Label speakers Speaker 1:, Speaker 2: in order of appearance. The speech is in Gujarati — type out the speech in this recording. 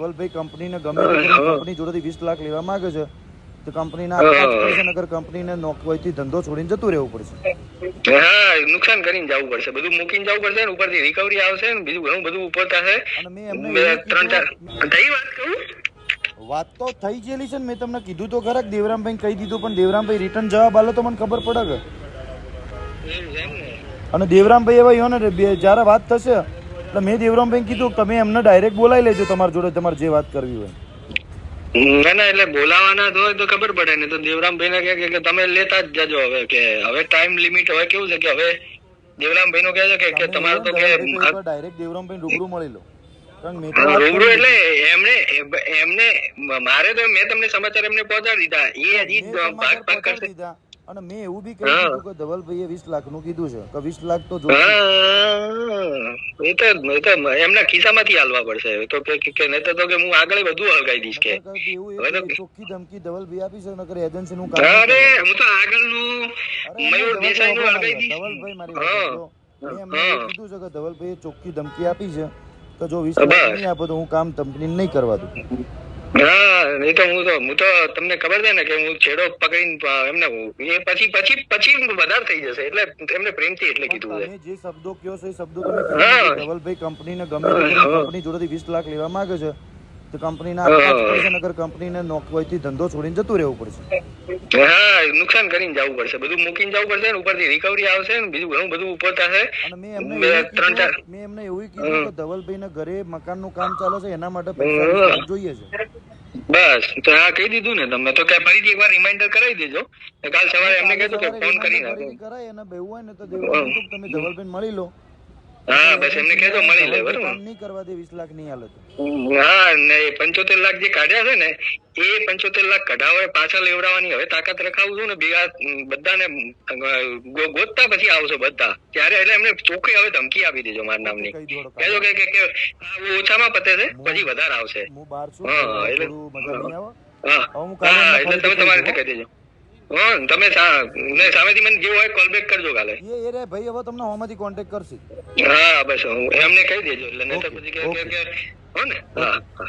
Speaker 1: ધવલભાઈ કંપનીને ગમે કંપની જોડેથી વીસ લાખ લેવા માંગે છે તો કંપનીના નગર કંપનીને નોકરીથી ધંધો છોડીને જતું રહેવું પડશે.
Speaker 2: હા નુકસાન કરીને જવું પડશે. બધું મૂકીને જવું પડશે ને ઉપરથી રિકવરી આવશે ને બીજું ઘણું બધું ઉપર થશે. ત્રણ ચાર. થઈ વાત કહું?
Speaker 1: વાત તો થઈ ગયેલી છે ને મેં તમને કીધું તો ખરા દેવરામભાઈ કહી દીધું પણ દેવરામભાઈ રિટર્ન જવાબ આલો તો મને ખબર પડે કે. અને દેવરામભાઈ એવા ને જ્યારે વાત થશે એટલે મેં દેવરામભાઈ કીધું તમે એમને ડાયરેક્ટ બોલાવી લેજો તમારી જોડે તમારે જે વાત કરવી હોય.
Speaker 2: ના ના એટલે બોલાવાના હોય તો ખબર પડે ને તો દેવરામભાઈ ને કે કે તમે લેતા જ જજો હવે કે હવે ટાઈમ લિમિટ હવે કેવું છે કે હવે દેવરામભાઈ નું કહે છે કે- કે તમારે તો કે
Speaker 1: ડાયરેક્ટ દેવરામભાઈ રૂબરૂ મળી લો. કે
Speaker 2: રૂબરૂ એટલે એમને એમને મારે તો મેં તમને સમાચાર એમને પહોંચાડી દીધા. એ હજી ભાગ ભાગ કરશે.
Speaker 1: અને મેં એવું બી કહ્યું
Speaker 2: હા.
Speaker 1: દીધું કે ધવલભાઈએ વીસ લાખનું કીધું છે કે વીસ લાખ તો.
Speaker 2: એ તો એ તો એમના ખિસ્સામાંથી હાલવા પડશે તો કે નહીં તો કે હું આગળ બધું હલગાઈ દઈશ કે તો-
Speaker 1: ચોખ્ખી ધમકી ધવલભાઈ આપી છે નકર એજન્સી નું કામ
Speaker 2: અરે હું તો આગળનું. મયુર દેસાઈ નું હલગાઈ દઈશ
Speaker 1: ધવલભાઈ મારી. મેં એમને કીધું છે કે ધવલભાઈએ ચોખ્ખી ધમકી આપી છે કે જો વીસ લાખ નહીં આપો તો હું કામ કંપની નહીં કરવા દઉં
Speaker 2: એ તો હું તો હું તો તમને ખબર છે ને કે હું છેડો પકડીને એમને એ પછી પછી પછી વધારે થઈ જશે. એટલે એમને પ્રેમથી એટલે કીધું છે.
Speaker 1: જે શબ્દો કયો છે એ શબ્દો તમે ધવલભાઈ કંપનીને ગમે કંપની જોડેથી વીસ લાખ લેવા માંગે છે તો કંપનીના
Speaker 2: હા.
Speaker 1: કંપનીને નોકરીથી ધંધો છોડીને જતું રહેવું પડશે.
Speaker 2: હા નુકસાન કરીને જવું પડશે. બધું મૂકીને જવું પડશે ને ઉપરથી રિકવરી આવશે ને બીજું ઘણું બધું ઉપર થશે
Speaker 1: અને મેં એમને એવું
Speaker 2: ત્રણ ચાર
Speaker 1: કીધું મેં એમને એવું કીધું કે ધવલભાઈને ઘરે મકાનનું કામ ચાલે છે એના માટે પૈસા જોઈએ છે.
Speaker 2: બસ તો હા કહી દીધું ને તમે. તો કે ફરીથી એકવાર રિમાઇન્ડર કરાવી દેજો. કાલ સવારે એમને કહેજો કે ફોન કરી નાખો
Speaker 1: કરાય અને બેવું હોય ને તો તમે ધવલભાઈને મળી લો.
Speaker 2: હા બસ એમને કહેજો મળી લે બરોબર?
Speaker 1: નહીં કરવા દે વીસ લાખ નહીં હાલે
Speaker 2: હા ને પંચોતેર લાખ જે કાઢ્યા છે ને એ પંચોતેર લાખ કઢાવે પાછા લેવડાવવાની હવે તાકાત રખાવું છું ને ભેગા બધાને ગોતતા પછી આવશો બધા. ત્યારે એટલે એમને ચોખ્ખી હવે ધમકી આપી દેજો મારા નામની.
Speaker 1: કહી
Speaker 2: કહેજો કે કે ઓછામાં પતે છે પછી વધારે આવશે.
Speaker 1: હું
Speaker 2: એટલે-
Speaker 1: નહીં
Speaker 2: હા એટલે તમે તમારે
Speaker 1: કહી
Speaker 2: દેજો. હા તમે ને સામેથી મને જેવું હોય કોલ બેક કરજો કાલે.
Speaker 1: એ એ રે ભાઈ હવે તમને હોમાંથી કોન્ટેક્ટ કરશે.
Speaker 2: હા બસ હું એમને કહી દેજો એટલે નહીં તો પછી કે- કે કે હો ને? હા હા.